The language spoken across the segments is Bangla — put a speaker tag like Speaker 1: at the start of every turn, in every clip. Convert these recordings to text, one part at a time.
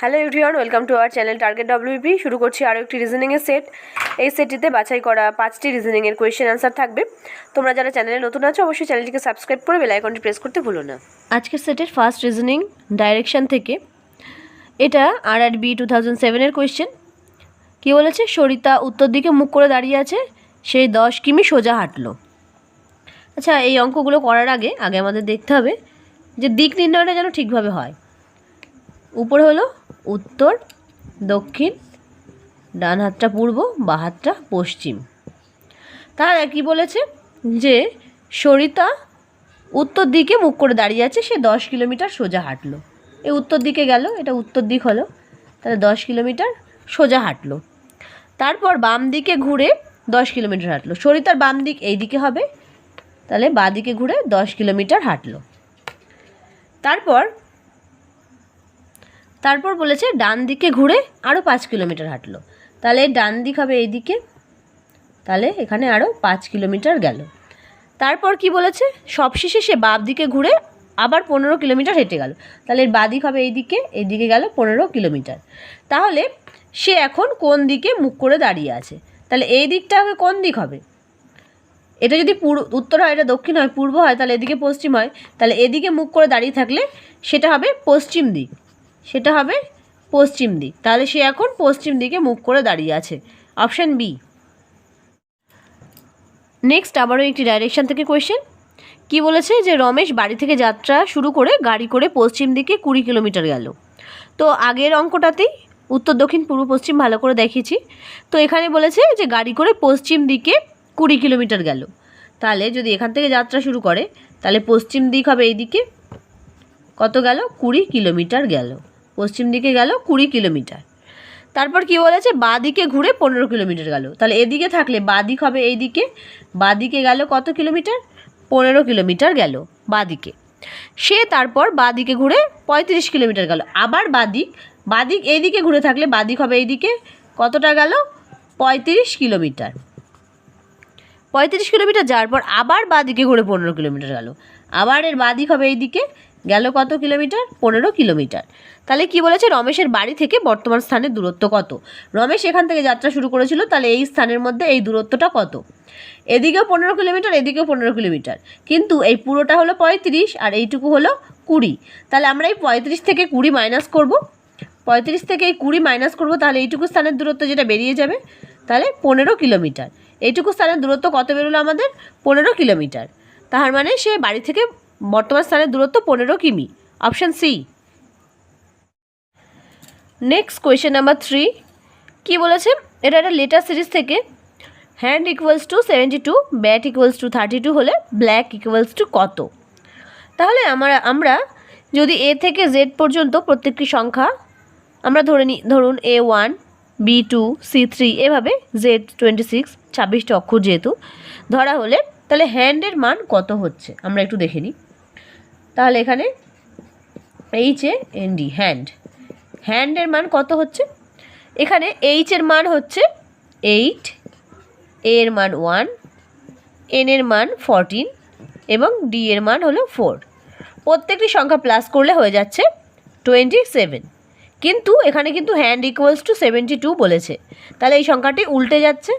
Speaker 1: Hello everyone welcome to our channel target WP শুরু করছি আরও একটি রিজনিংয়ের সেট এই সেটটিতে বাছাই করা পাঁচটি রিজনিংয়ের কোয়েশ্চেন অ্যান্সার থাকবে। তোমরা যারা চ্যানেলে নতুন আছো, অবশ্যই চ্যানেলটিকে সাবস্ক্রাইব করে বেল আইকনটি প্রেস করতে ভুলো না। আজকের সেটের ফার্স্ট রিজনিং ডাইরেকশন থেকে। এটা R R B two thousand সেভেনের কোয়েশ্চেন কী বলেছে? সরিতা উত্তর দিকে মুখ করে দাঁড়িয়ে আছে সেই দশ কিমি সোজা হাঁটলো। আচ্ছা এই অঙ্কগুলো করার আগে আগে আমাদের দেখতে হবে যে দিক নির্ণয়টা যেন ঠিকভাবে হয়। উপরে হলো উত্তর, দক্ষিণ ডান হাতটা পূর্ব বা হাতটা পশ্চিম। তাহলে কি বলেছে যে, সরিতা উত্তর দিকে মুখ করে দাঁড়িয়ে আছে, সে দশ কিলোমিটার সোজা হাঁটলো। এই উত্তর দিকে গেল, এটা উত্তর দিক হলো, তাহলে দশ কিলোমিটার সোজা হাঁটলো। তারপর বাম দিকে ঘুরে দশ কিলোমিটার হাঁটলো। সরিতার বাম দিক এই দিকে হবে, তাহলে বাঁ দিকে ঘুরে দশ কিলোমিটার হাঁটলো। তারপর তারপর বলেছে, ডান দিকে ঘুরে আরও পাঁচ কিলোমিটার হাঁটলো। তাহলে ডান দিক হবে এই দিকে তাহলে এখানে আরও পাঁচ কিলোমিটার গেল। তারপর কি বলেছে, সবশেষে সে বাপ দিকে ঘুরে আবার পনেরো কিলোমিটার হেঁটে গেল। তাহলে এর দিক হবে এই দিকে এই দিকে গেল পনেরো কিলোমিটার। তাহলে সে এখন কোন দিকে মুখ করে দাঁড়িয়ে আছে? তাহলে এই দিকটা হবে কোন দিক হবে? এটা যদি পূর্ব, উত্তর হয়, এটা দক্ষিণ হয়, পূর্ব হয়, তাহলে এদিকে পশ্চিম হয়। তাহলে এদিকে মুখ করে দাঁড়িয়ে থাকলে সেটা হবে পশ্চিম দিক। সেটা হবে পশ্চিম দিক। তাহলে সে এখন পশ্চিম দিকে মুখ করে দাঁড়িয়ে আছে। Option B. নেক্সট আবারও একটি ডাইরেকশান থেকে কোয়েশ্চেন কি বলেছে যে রমেশ বাড়ি থেকে যাত্রা শুরু করে গাড়ি করে পশ্চিম দিকে কুড়ি কিলোমিটার গেল। তো আগের অঙ্কটাতেই উত্তর, দক্ষিণ, পূর্ব, পশ্চিম ভালো করে দেখিয়েছি তো এখানে বলেছে যে গাড়ি করে পশ্চিম দিকে কুড়ি কিলোমিটার গেল। তাহলে যদি এখান থেকে যাত্রা শুরু করে, তাহলে পশ্চিম দিক হবে এই দিকে কত গেল? কুড়ি কিলোমিটার গেল। পশ্চিম দিকে গেল কুড়ি কিলোমিটার। তারপর কি বলেছে? বাঁ দিকে ঘুরে পনেরো কিলোমিটার গেল। তাহলে এদিকে থাকলে বাঁ দিক হবে এই দিকে। বাঁ দিকে গেল কত কিলোমিটার? পনেরো কিলোমিটার গেল বাঁ দিকে। সে তারপর বাঁ দিকে ঘুরে পঁয়ত্রিশ কিলোমিটার গেল। আবার বাঁ দিক বাঁ দিক এই দিকে ঘুরে থাকলে বাঁ দিক হবে এই দিকে। কতটা গেল? পঁয়ত্রিশ কিলোমিটার। পঁয়ত্রিশ কিলোমিটার যাওয়ার পর আবার বাঁ দিকে ঘুরে পনেরো কিলোমিটার গেল। আবার এর বাঁ দিক হবে এই দিকে। গেল কত কিলোমিটার? পনেরো কিলোমিটার। তাহলে কি বলেছে? রমেশের বাড়ি থেকে বর্তমান স্থানের দূরত্ব কত? রমেশ এখান থেকে যাত্রা শুরু করেছিল, তাহলে এই স্থানের মধ্যে এই দূরত্বটা কত? এদিকেও পনেরো কিলোমিটার, এদিকেও পনেরো কিলোমিটার। কিন্তু এই পুরোটা হলো পঁয়ত্রিশ আর এইটুকু হলো কুড়ি। তাহলে আমরা এই পঁয়ত্রিশ থেকে কুড়ি মাইনাস করব। পঁয়ত্রিশ থেকে এই কুড়ি মাইনাস করব, তাহলে এইটুকু স্থানের দূরত্ব যেটা বেরিয়ে যাবে, তাহলে পনেরো কিলোমিটার। এইটুকু স্থানের দূরত্ব কত বেরোলো আমাদের? পনেরো কিলোমিটার। তার মানে সে বাড়ি থেকে বর্তমান স্থানের দূরত্ব পনেরো KM. Option C. Next question number three. কী বলেছে? এটা একটা লেটার সিরিজ থেকে। Hand equals to seventy two, bat equals to thirty two হলে ব্ল্যাক ইকুয়ালস টু কত? তাহলে আমরা আমরা যদি এ থেকে জেড পর্যন্ত প্রত্যেকটি সংখ্যা, আমরা ধরে নিই ধরুন A one, B two, C three, এভাবে জেড টোয়েন্টি সিক্স, ছাব্বিশটা অক্ষর যেহেতু, ধরা হলে তাহলে হ্যান্ডের মান কত হচ্ছে? আমরা একটু দেখে নিই। তাহলে এখানে H A N D hand হ্যান্ডের মান কত হচ্ছে? এখানে এইচের মান হচ্ছে এইট এর মান ওয়ান এন এর মান ফরটিন এবং ডি এর মান হলো ফোর প্রত্যেকটি সংখ্যা প্লাস করলে হয়ে যাচ্ছে টোয়েন্টি সেভেন কিন্তু এখানে কিন্তু hand equals to seventy two বলেছে। তাহলে এই সংখ্যাটি উল্টে যাচ্ছে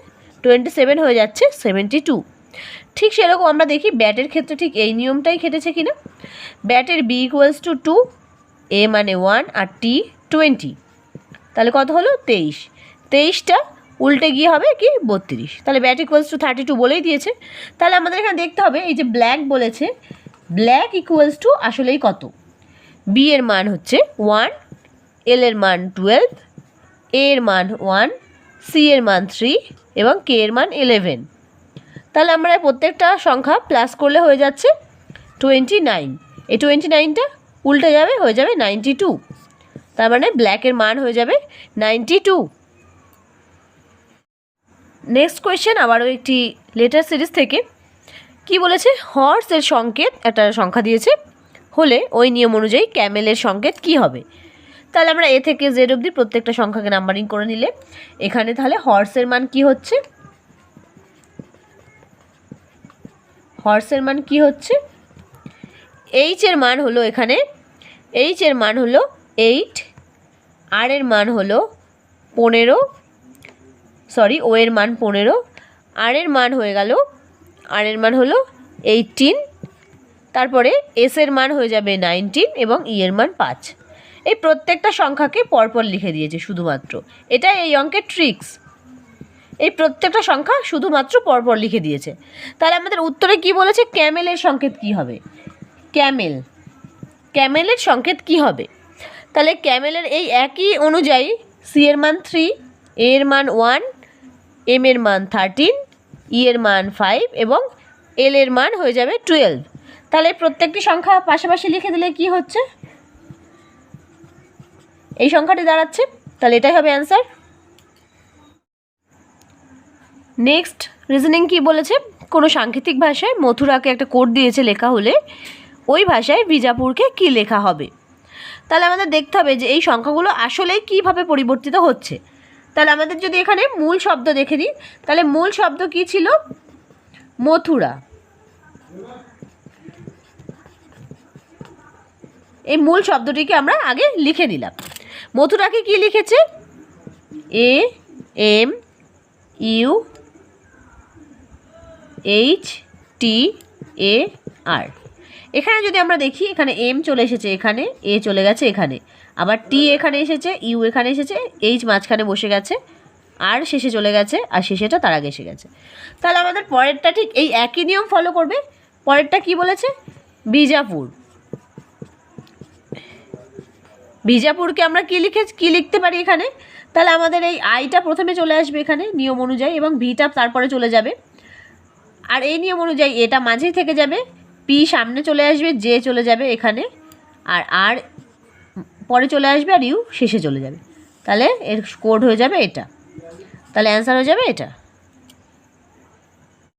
Speaker 1: টোয়েন্টি সেভেন হয়ে যাচ্ছে সেভেন্টি টু ঠিক সেরকম আমরা দেখি ব্যাটের ক্ষেত্রে ঠিক এই নিয়মটাই খেটেছে কিনা? ব্যাটের B equals to two A মানে ওয়ান আর টি টোয়েন্টি তাহলে কত হলো? তেইশ। তেইশটা উল্টে গিয়ে হবে কি? বত্রিশ। তাহলে bat equals to thirty two বলেই দিয়েছে। তাহলে আমাদের এখানে দেখতে হবে, এই যে ব্ল্যাক বলেছে ব্ল্যাক ইকুয়ালস টু আসলেই কত? বি এর মান হচ্ছে ওয়ান এল এর মান টুয়েলভ এর মান ওয়ান সি এর মান থ্রি এবং কে এর মান ইলেভেন তাহলে আমরা প্রত্যেকটা সংখ্যা প্লাস করলে হয়ে যাচ্ছে টোয়েন্টি নাইন এই টোয়েন্টি নাইনটা উল্টে যাবে, হয়ে যাবে নাইনটি টু তার মানে ব্ল্যাকের মান হয়ে যাবে নাইনটি টু নেক্সট কোয়েশ্চেন আবারও একটি লেটার সিরিজ থেকে। কি বলেছে? হর্সের সংকেত একটা সংখ্যা দিয়েছে। হলে ওই নিয়ম অনুযায়ী ক্যামেলের সংকেত কি হবে? তাহলে আমরা এ থেকে জেড অবধি প্রত্যেকটা সংখ্যাকে নাম্বারিং করে নিলে। এখানে তাহলে হর্সের মান কি হচ্ছে? হর্সের মান কি হচ্ছে? এইচ এর মান হলো এখানে এইচ এর মান হলো এইট আর এর মান হলো পনেরো সরি ও এর মান পনেরো আর এর মান হয়ে গেল আর এর মান হলো এইটিন তারপরে এস এর মান হয়ে যাবে নাইনটিন এবং ই এর মান পাঁচ। এই প্রত্যেকটা সংখ্যাকে পরপর লিখে দিয়েছে শুধুমাত্র। এটা এই অঙ্কের ট্রিক্স এই প্রত্যেকটা সংখ্যা শুধুমাত্র পরপর লিখে দিয়েছে। তাহলে আমাদের উত্তরে কি বলেছে? ক্যামেলের সংকেত কি হবে? ক্যামেল। ক্যামেলের সংকেত কি হবে? তাহলে ক্যামেলের এই একই অনুযায়ী সি এর মান থ্রি এ এর মান ওয়ান এম এর মান থার্টিন ই এর মান ফাইভ এবং এল এর মান হয়ে যাবে টুয়েলভ তাহলে প্রত্যেকটি সংখ্যা পাশাপাশি লিখে দিলে কি হচ্ছে? এই সংখ্যাটি দাঁড়াচ্ছে। তাহলে এটাই হবে অ্যান্সার নেক্সট রিজনিং কি বলেছে? কোনো সাংকেতিক ভাষায় মথুরাকে একটা কোড দিয়েছে লেখা হলে, ওই ভাষায় বিজাপুরকে কি লেখা হবে? তাহলে আমাদের দেখতে হবে যে এই সংখ্যাগুলো আসলে কীভাবে পরিবর্তিত হচ্ছে। তাহলে আমাদের যদি এখানে মূল শব্দ দেখে নিই, তাহলে মূল শব্দ কি ছিল? মথুরা। এই মূল শব্দটিকে আমরা আগে লিখে নিলাম। মথুরাকে কি লিখেছে? A, M, U H T A R এখানে যদি আমরা দেখি, এখানে এম চলে এসেছে এখানে এ চলে গেছে এখানে। আবার টি এখানে এসেছে ইউ এখানে এসেছে এইচ মাঝখানে বসে গেছে আর শেষে চলে গেছে, আর শেষেটা তার আগে এসে গেছে। তাহলে আমাদের পরেরটা ঠিক এই একই নিয়ম ফলো করবে। পরেরটা কি বলেছে? বিজাপুর। বিজাপুরকে আমরা কী লিখে, কী লিখতে পারি এখানে? তাহলে আমাদের এই আইটা প্রথমে চলে আসবে এখানে নিয়ম অনুযায়ী এবং ভিটা তারপরে চলে যাবে। আর এই নিয়ম অনুযায়ী এটা মাঝেই থেকে যাবে পি সামনে চলে আসবে জে চলে যাবে এখানে, আর আর পরে চলে আসবে আর ইউ শেষে চলে যাবে। তাহলে এর কোড হয়ে যাবে এটা। তাহলে অ্যান্সার হয়ে যাবে এটা।